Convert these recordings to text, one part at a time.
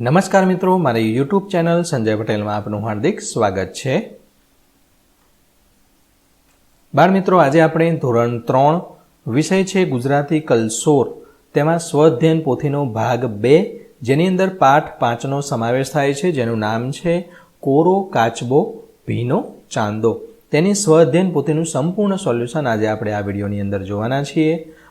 નમસ્કાર મિત્રો, મારી યુટ્યુબ ચેનલ સંજય પટેલમાં આપનું હાર્દિક સ્વાગત છે. બાળ મિત્રો, આજે આપણે ધોરણ ત્રણ, વિષય છે ગુજરાતી કલસોર. તેમાં સ્વધ્યન પોથીનો ભાગ બે, જેની અંદર પાઠ પાંચનો સમાવેશ થાય છે, જેનું નામ છે કોરો કાચબો ભીનો ચાંદો. તેની સ્વધ્યન પોથીનું સંપૂર્ણ સોલ્યુશન આજે આપણે આ વિડીયોની અંદર જોવાના છીએ.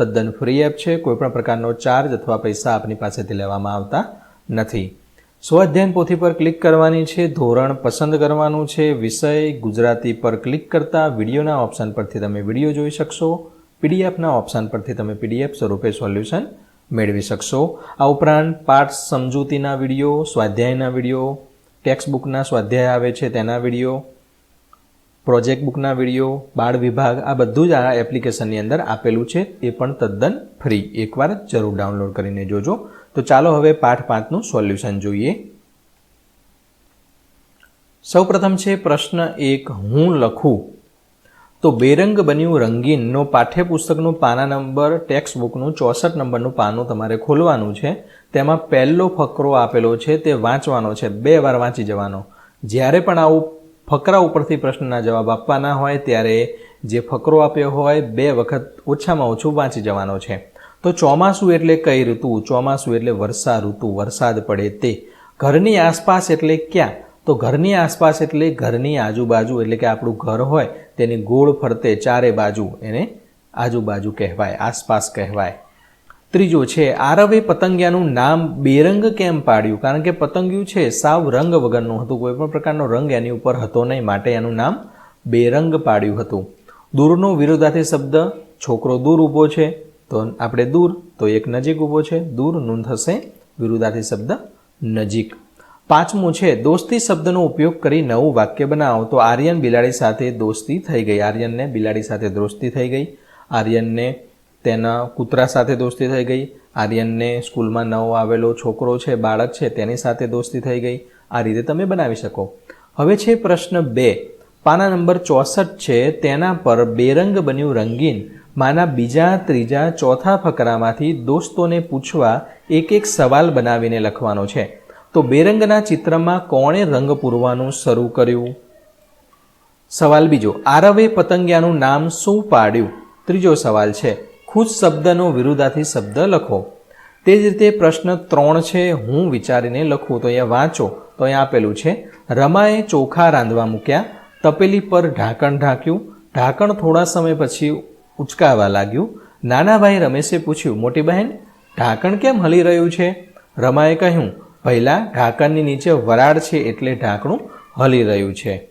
તદ્દન ફ્રી એપ છે, કોઈપણ પ્રકારનો ચાર્જ અથવા પૈસા આપની પાસેથી લેવામાં આવતા નથી. સ્વાધ્યાયન પોથી પર ક્લિક કરવાની છે, ધોરણ પસંદ કરવાનું છે, વિષય ગુજરાતી પર ક્લિક કરતા વિડીયોના ઓપ્શન પરથી તમે વીડિયો જોઈ શકશો, પીડીએફના ઓપ્શન પરથી તમે પીડીએફ સ્વરૂપે સોલ્યુશન મેળવી શકશો. આ ઉપરાંત પાઠ સમજૂતીના વીડિયો, સ્વાધ્યાયના વીડિયો ટેક્સ્ટબુકના સ્વાધ્યાય આવે છે તેના વીડિયો પ્રોજેક્ટ બુકના વીડિયો, બાળ વિભાગ, આ બધું જ આ એપ્લિકેશનની અંદર આપેલું છે. એ પણ તદ્દન ફ્રી. એકવાર જરૂર ડાઉનલોડ કરીને જોજો. તો ચાલો હવે પાઠ પાંચનું સોલ્યુશન જોઈએ. સૌપ્રથમ છે પ્રશ્ન એક, હું લખું? તો બેરંગ બન્યું રંગીનનો પાઠ્યપુસ્તકનું પાના નંબર ટેક્સ્ટ બુકનું ચોસઠ નંબરનું પાનું તમારે ખોલવાનું છે. તેમાં પહેલો ફકરો આપેલો છે, તે વાંચવાનો છે. બે વાર વાંચી જવાનો. જ્યારે પણ આવું ફકરા ઉપરથી પ્રશ્નના જવાબ આપવાના હોય ત્યારે જે ફકરો આપ્યો હોય બે વખત ઓછામાં ઓછું વાંચી જવાનો છે. તો ચોમાસું એટલે કઈ ઋતુ? ચોમાસું એટલે વર્ષા ઋતુ, વરસાદ પડે તે. ઘરની આસપાસ એટલે ક્યાં? તો ઘરની આસપાસ એટલે ઘરની આજુબાજુ, એટલે કે આપણું ઘર હોય તેની ગોળ ફરતે ચારે બાજુ એને આજુબાજુ કહેવાય, આસપાસ કહેવાય. ત્રીજો છે, આરવે પતંગિયાનું નામ બેરંગ કેમ પાડ્યું? કારણ કે પતંગિયું છે, સાવ રંગ વગરનું હતું કોઈ પણ પ્રકારનો રંગ એની ઉપર હતો નહીં, માટે એનું નામ બેરંગ પાડ્યું હતું. દૂરનો વિરોધાર્થી શબ્દ, છોકરો દૂર ઊભો છે, તો આપણે દૂર, તો એક નજીક ઊભો છે, દૂર નૂન થશે. વિરુદ્ધાથી શબ્દ, નજીક. પાંચમું છે, દોસ્તી શબ્દનો ઉપયોગ કરી નવું વાક્ય બનાવો. તો આર્યન બિલાડી સાથે દોસ્તી થઈ ગઈ. આર્યનને બિલાડી સાથે દોસ્તી થઈ ગઈ. આર્યનને તેના કૂતરા સાથે દોસ્તી થઈ ગઈ. આર્યનને સ્કૂલમાં નવો આવેલો છોકરો છે, બાળક છે, તેની સાથે દોસ્તી થઈ ગઈ. આ રીતે તમે બનાવી શકો. હવે છે પ્રશ્ન બે. પાના નંબર ચોસઠ છે, તેના પર બેરંગ બન્યું રંગીન. માના બીજા ત્રીજા ચોથા ફકરામાંથી દોસ્તોને પૂછવા એક એક સવાલ બનાવીને લખવાનો છે. તો બેરંગના ચિત્રમાં કોણે રંગ પૂરવાનું શરૂ કર્યું? સવાલ બીજો. આરવે પતંગિયાનું નામ શું પાડ્યું? ત્રીજો સવાલ છે. ખુશ શબ્દનો વિરુદ્ધાથી શબ્દ લખો. તે જ રીતે પ્રશ્ન ત્રણ છે, હું વિચારીને લખું. તો અહીંયા વાંચો. તો અહીંયા આપેલું છે, રમાએ ચોખા રાંધવા મૂક્યા, તપેલી પર ઢાંકણ ઢાંક્યું. ઢાંકણ થોડા સમય પછી ઉચકાવા લાગ્યું. નાના ભાઈ રમેશે પૂછ્યું, મોટી બહેન, ઢાંકણ કેમ હલી રહ્યું છે? રમાએ કહ્યું, પહેલાં ઢાંકણની નીચે વરાળ છે એટલે ઢાંકણું હલી રહ્યું છે.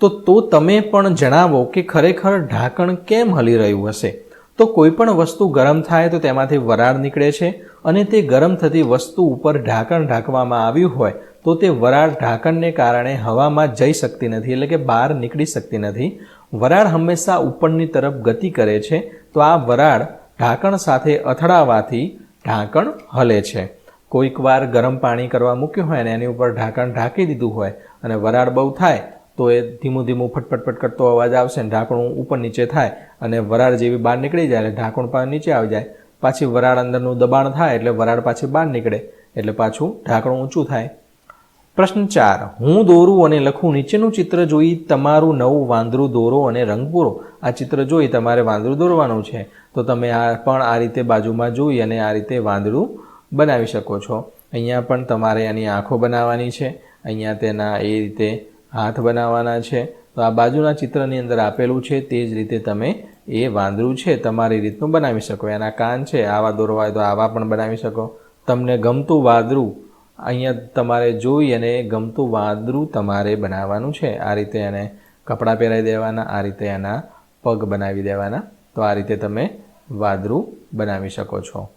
તો તો તમે પણ જણાવો કે ખરેખર ઢાંકણ કેમ હલી રહ્યું હશે? તો કોઈ પણ વસ્તુ ગરમ થાય તો તેમાંથી વરાળ નીકળે છે અને તે ગરમ થતી વસ્તુ ઉપર ઢાંકણ ઢાંકવામાં આવ્યું હોય તો તે વરાળ ઢાંકણને કારણે હવામાં જઈ શકતી નથી, એટલે કે બહાર નીકળી શકતી નથી. વરાળ હંમેશા ઉપરની તરફ ગતિ કરે છે, તો આ વરાળ ઢાંકણ સાથે અથડાવાથી ઢાંકણ હલે છે. કોઈક વાર ગરમ પાણી કરવા મૂક્યું હોય અને એની ઉપર ઢાંકણ ઢાંકી દીધું હોય અને વરાળ બહુ થાય તો એ ધીમું ધીમું ફટફટ કરતો અવાજ આવશે ને ઢાંકણું ઉપર નીચે થાય અને વરાળ જેવી બહાર નીકળી જાય એટલે ઢાંકણ પાછું નીચે આવી જાય. પાછી વરાળ અંદરનું દબાણ થાય એટલે વરાળ પાછી બહાર નીકળે એટલે પાછું ઢાંકણું ઊંચું થાય. પ્રશ્ન ચાર, હું દોરું અને લખું નીચેનું ચિત્ર જોઈ તમારું નવું વાંદરું દોરો અને રંગ પૂરો. આ ચિત્ર જોઈ તમારે વાંદરું દોરવાનું છે. તો તમે આ પણ આ રીતે બાજુમાં જોઈ અને આ રીતે વાંદરું બનાવી શકો છો. અહીંયા પણ તમારે એની આંખો બનાવવાની છે. અહીંયા તેના એ રીતે હાથ બનાવવાના છે. તો આ બાજુના ચિત્રની અંદર આપેલું છે, તે જ રીતે તમે એ વાંદરું છે, તમારી રીતનું બનાવી શકો. એના કાન છે, આવા દોરવા હોય તો આવા પણ બનાવી શકો. તમને ગમતું વાંદરું અહીંયા તમારે જોઈ અને ગમતું વાંદરું તમારે બનાવવાનું છે. આ રીતે એને કપડાં પહેરાવી દેવાના, આ રીતે એના પગ બનાવી દેવાના. તો આ રીતે તમે વાદરું બનાવી શકો છો.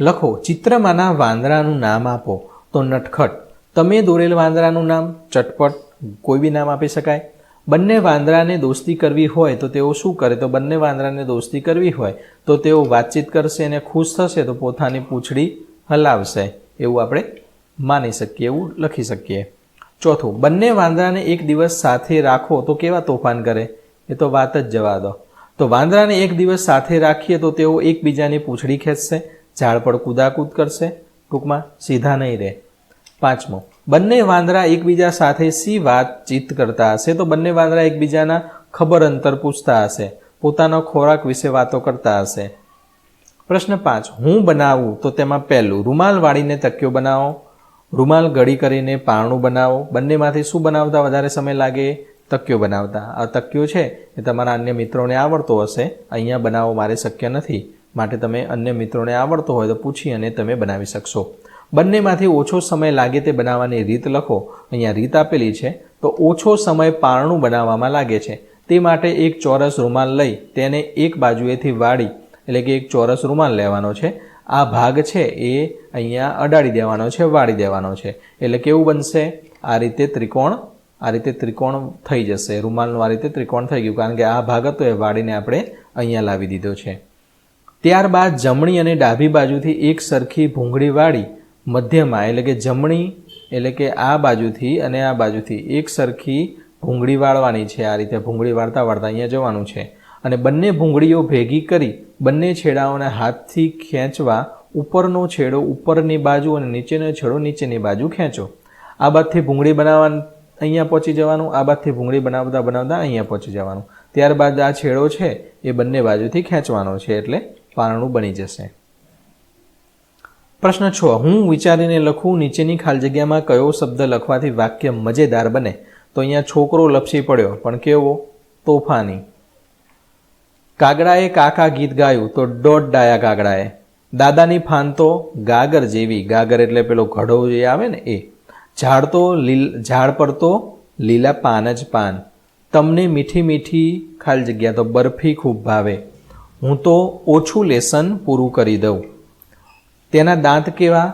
લખો, ચિત્રમાંના વાંદરાનું નામ આપો. તો નટખટ. તમે દોરેલ વાંદરાનું નામ ચટપટ કોઈ બી નામ આપી શકાય. બંને વાંદરાને દોસ્તી કરવી હોય તો તેઓ શું કરે? તો બંને વાંદરાને દોસ્તી કરવી હોય તો તેઓ વાતચીત કરશે અને ખુશ થશે તો પોતાની પૂંછડી હલાવશે. એવું આપણે માની શકીએ, એવું લખી શકીએ. ચોથું, બંને વાંદરાને એક દિવસ સાથે રાખો તો કેવા તોફાન કરે? એ તો વાત જ જવા દો. તો વાંદરાને એક દિવસ સાથે રાખીએ તો તેઓ એકબીજાની પૂંછડી ખેંચશે, ઝાડ પર કૂદાકૂદ કરશે ટૂંકમાં સીધા નહીં રહે. પાંચમો, બંને વાંદરા એકબીજા સાથે સી વાતચીત કરતા હશે? તો બંને વાંદરા એકબીજાના ખબર અંતર પૂછતા હશે, પોતાનો ખોરાક વિશે વાતો કરતા હશે. પ્રશ્ન પાંચ, હું બનાવું તો તેમાં પહેલું, રૂમાલ વાળીને તકિયો બનાવો? રૂમાલ ગળી કરીને પારણું બનાવો? બંનેમાંથી શું બનાવતા વધારે સમય લાગે? તકિયો બનાવતા. આ તકિયો છે, એ તમારા અન્ય મિત્રોને આવડતો હશે. અહીંયા બનાવવો મારે શક્ય નથી. માટે તમે અન્ય મિત્રોને આવડતો હોય તો પૂછી અને તમે બનાવી શકશો. બંનેમાંથી ઓછો સમય લાગે તે બનાવવાની રીત લખો. અહીંયા રીત આપેલી છે, તો ઓછો સમય પારણું બનાવવામાં લાગે છે. તે માટે એક ચોરસ રૂમાલ લઈ તેને એક બાજુએથી વાળી, એટલે કે એક ચોરસ રૂમાલ લેવાનો છે. આ ભાગ છે એ અહીંયા અડાડી દેવાનો છે, વાળી દેવાનો છે. એટલે કેવું બનશે? આ રીતે ત્રિકોણ, આ રીતે ત્રિકોણ થઈ જશે. રૂમાલનું આ રીતે ત્રિકોણ થઈ ગયું, કારણ કે આ ભાગ હતો એ વાળીને આપણે અહીંયા લાવી દીધો છે. ત્યારબાદ જમણી અને ડાબી બાજુથી એક સરખી ભૂંગળી વાળી મધ્યમાં, એટલે કે જમણી, એટલે કે આ બાજુથી અને આ બાજુથી એક સરખી ભૂંગળી વાળવાની છે. આ રીતે ભૂંગળી વાળતા વાળતા અહીંયા જવાનું છે. અને બંને ભૂંગળીઓ ભેગી કરી બંને છેડાઓને હાથથી ખેંચવા ઉપરનો છેડો ઉપરની બાજુ અને નીચેનો છેડો નીચેની બાજુ ખેંચો. આ બાદથી ભૂંગળી બનાવવા અહીંયા પહોંચી જવાનું, આ બાદથી ભૂંગળી બનાવતા બનાવતા અહીંયા પહોંચી જવાનું. ત્યારબાદ આ છેડો છે એ બંને બાજુથી ખેંચવાનો છે, એટલે પારણું બની જશે. પ્રશ્ન છ. હું વિચારીને લખું, નીચેની ખાલી જગ્યામાં કયો શબ્દ લખવાથી વાક્ય મજેદાર બને? તો અહીંયા છોકરો લપસી પડ્યો. પણ કેવો? તોફાની. કાગડાએ કાકા ગીત ગાયું, તો દોઢ ડાયા કાગડાએ. દાદાની ફાન તો ગાગર જેવી. ગાગર એટલે પેલો ઘડો જે આવે ને એ. ઝાડ તો લીલ, ઝાડ પર તો લીલા પાન જ પાન. તમને મીઠી મીઠી ખાલી જગ્યા તો બરફી ખૂબ ભાવે. હું તો ઓછું લેસન પૂરું કરી દઉં. તેના દાંત કેવા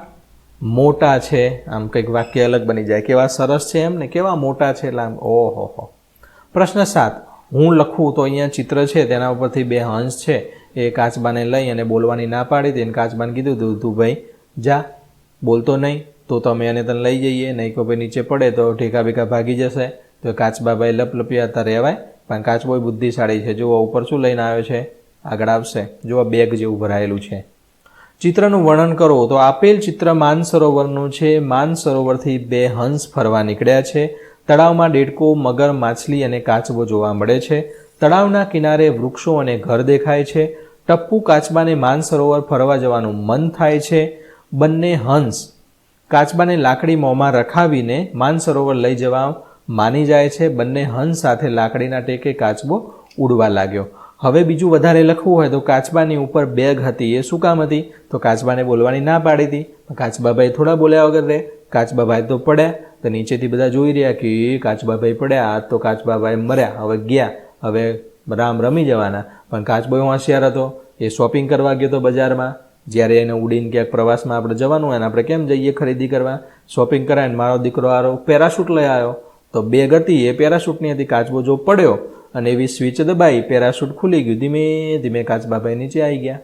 મોટા છે? આમ કંઈક વાક્ય અલગ બની જાય. કેવા સરસ છે એમ ને કેવા મોટા છે એટલે આમ, ઓહો હો. પ્રશ્ન સાત, હું લખું તો અહીંયા ચિત્ર છે, તેના ઉપરથી બે હંસ છે. એ કાચબાને લઈ અને બોલવાની ના પાડી હતી કાચબાને કીધું તું તું ભાઈ, જા. બોલતો નહીં તો તમે એને તને લઈ જઈએ, નહીં કોઈ નીચે પડે તો ઠેકા ભેકા ભાગી જશે. તો કાચબાભાઈ લપલપ્યા હતા રહેવાય. પણ કાચબોય બુદ્ધિશાળી છે. જુઓ, ઉપર શું લઈને આવ્યો છે? આગળ આવશે. જુઓ બેગ જેવું ભરાયેલું છે. ચિત્રનું વર્ણન કરો. તો આપેલ ચિત્ર માનસરોવરનું છે. માનસરોવરથી બે હંસ ફરવા નીકળ્યા છે. તળાવમાં ડેડકો, મગર, માછલી અને કાચબો જોવા મળે છે. તળાવના કિનારે વૃક્ષો અને ઘર દેખાય છે. ટપ્પુ કાચબાને માનસરોવર ફરવા જવાનું મન થાય છે. બંને હંસ કાચબાને લાકડી મોંમાં રખાવીને માનસરોવર લઈ જવા માની જાય છે. બંને હંસ સાથે લાકડીના ટેકે કાચબો ઉડવા લાગ્યો. હવે બીજું વધારે લખવું હોય તો કાચબાની ઉપર બેગ હતી. એ શું કામ હતી? તો કાચબાને બોલવાની ના પાડી હતી. કાચબાભાઈ થોડા બોલ્યા વગર રે કાચબાભાઈ તો પડ્યા. તો નીચેથી બધા જોઈ રહ્યા કે કાચબાભાઈ પડ્યા. આ તો કાચબાભાઈ મર્યા. હવે ગયા. હવે રામ રમી જવાના. પણ કાચબો હોશિયાર હતો. એ શોપિંગ કરવા ગયો હતો બજારમાં. જ્યારે એને ઉડીને ક્યાંક પ્રવાસમાં આપણે જવાનું હોય ને આપણે કેમ જઈએ ખરીદી કરવા? શોપિંગ કરાય ને મારો દીકરો આરો પેરાશૂટ લઈ આવ્યો. તો બેગ હતી. એ પેરાશૂટની હતી. કાચબો જો પડ્યો અને એવી સ્વિચ દબાઈ પેરાશૂટ ખુલી ગયું, ધીમે ધીમે કાચબાભાઈ નીચે આવી ગયા.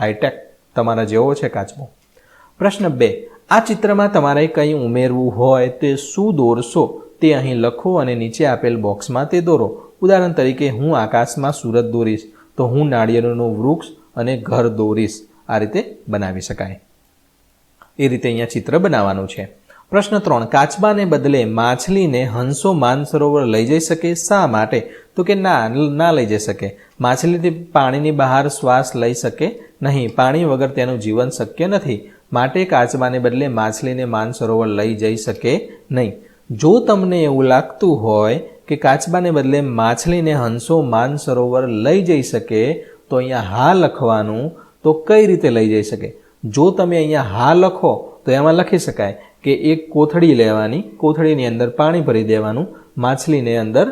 હાઈટેક તમારા જેવો છે કાચબો. પ્રશ્ન બે, આ ચિત્રમાં તમારે કંઈ ઉમેરવું હોય તે શું દોરશો? તે અહીં લખો અને નીચે આપેલ બોક્સમાં તે દોરો. ઉદાહરણ તરીકે, હું આકાશમાં સુરત દોરીશ, તો હું નાળિયેરનું વૃક્ષ અને ઘર દોરીશ. આ રીતે બનાવી શકાય. એ રીતે અહીંયા ચિત્ર બનાવવાનું છે. પ્રશ્ન ત્રણ, કાચબાને બદલે માછલીને હંસો માનસરોવર લઈ જઈ શકે શા માટે? તો કે ના ના લઈ જઈ શકે. માછલીથી પાણીની બહાર શ્વાસ લઈ શકે નહીં. પાણી વગર તેનું જીવન શક્ય નથી. માટે કાચબાને બદલે માછલીને માનસરોવર લઈ જઈ શકે નહીં. જો તમને એવું લાગતું હોય કે કાચબાને બદલે માછલીને હંસો માનસરોવર લઈ જઈ શકે, તો અહીંયા હા લખવાનું તો કઈ રીતે લઈ જઈ શકે? જો તમે અહીંયા હા લખો, તો એમાં લખી શકાય કે એક કોથળી લેવાની, કોથળીની અંદર પાણી ભરી દેવાનું, માછલીને અંદર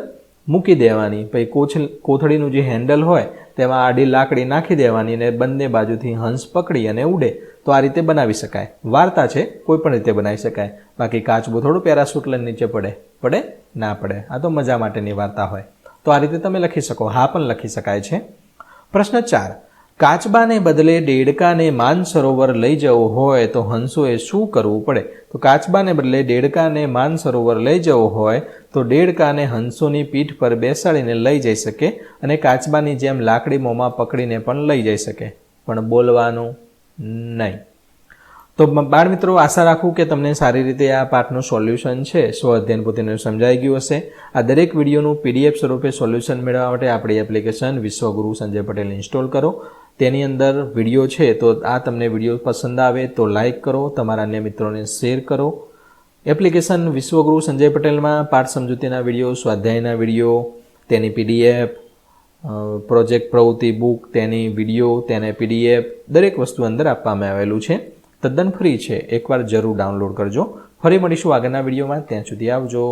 મૂકી દેવાની. પછી કોછ કોથળીનું જે હેન્ડલ હોય, તેમાં આડી લાકડી નાખી દેવાની અને બંને બાજુથી હંસ પકડી અને ઉડે. તો આ રીતે બનાવી શકાય. વાર્તા છે, કોઈ પણ રીતે બનાવી શકાય. બાકી કાચબો થોડું પેરાસૂટ લઈને નીચે પડે. પડે? ના પડે. આ તો મજા માટેની વાર્તા હોય. તો આ રીતે તમે લખી શકો. હા પણ લખી શકાય છે. પ્રશ્ન ચાર. કાચબાને બદલે દેડકાને માનસરોવર લઈ જવું હોય તો હંસોએ શું કરવું પડે? તો કાચબાને બદલે દેડકાને માનસરોવર લઈ જવું હોય તો દેડકાને હંસોની પીઠ પર બેસાડીને લઈ જઈ શકે અને કાચબાની જેમ લાકડી મોંમાં પકડીને પણ લઈ જઈ શકે. પણ બોલવાનું નહીં. તો બાળ મિત્રો, આશા રાખું કે તમને સારી રીતે આ પાઠનું સોલ્યુશન છે. સ્વ અધ્યયન પોતેનું સમજાઈ ગયું હશે. આ દરેક વિડીયોનું પીડીએફ સ્વરૂપે સોલ્યુશન મેળવવા માટે આપણી એપ્લિકેશન વિશ્વગુરુ સંજય પટેલ ઇન્સ્ટોલ કરો. તેની અંદર વીડિયો છે, તો આ તમને વીડિયો પસંદ આવે તો લાઈક કરો, તમારા અન્ય મિત્રોને શેર કરો. એપ્લિકેશન વિશ્વગુરુ સંજય પટેલમાં પાઠ સમજૂતીના વીડિયો, સ્વાધ્યાયના વીડિયો, તેની પીડીએફ પ્રોજેક્ટ પ્રવૃત્તિ બુક, તેની વીડિયો, તેને પીડીએફ, દરેક વસ્તુ અંદર આપવામાં આવેલું છે. તદ્દન ફ્રી છે. એકવાર જરૂર ડાઉનલોડ કરજો. ફરી મળીશું આગળના વિડીયોમાં. ત્યાં સુધી આવજો.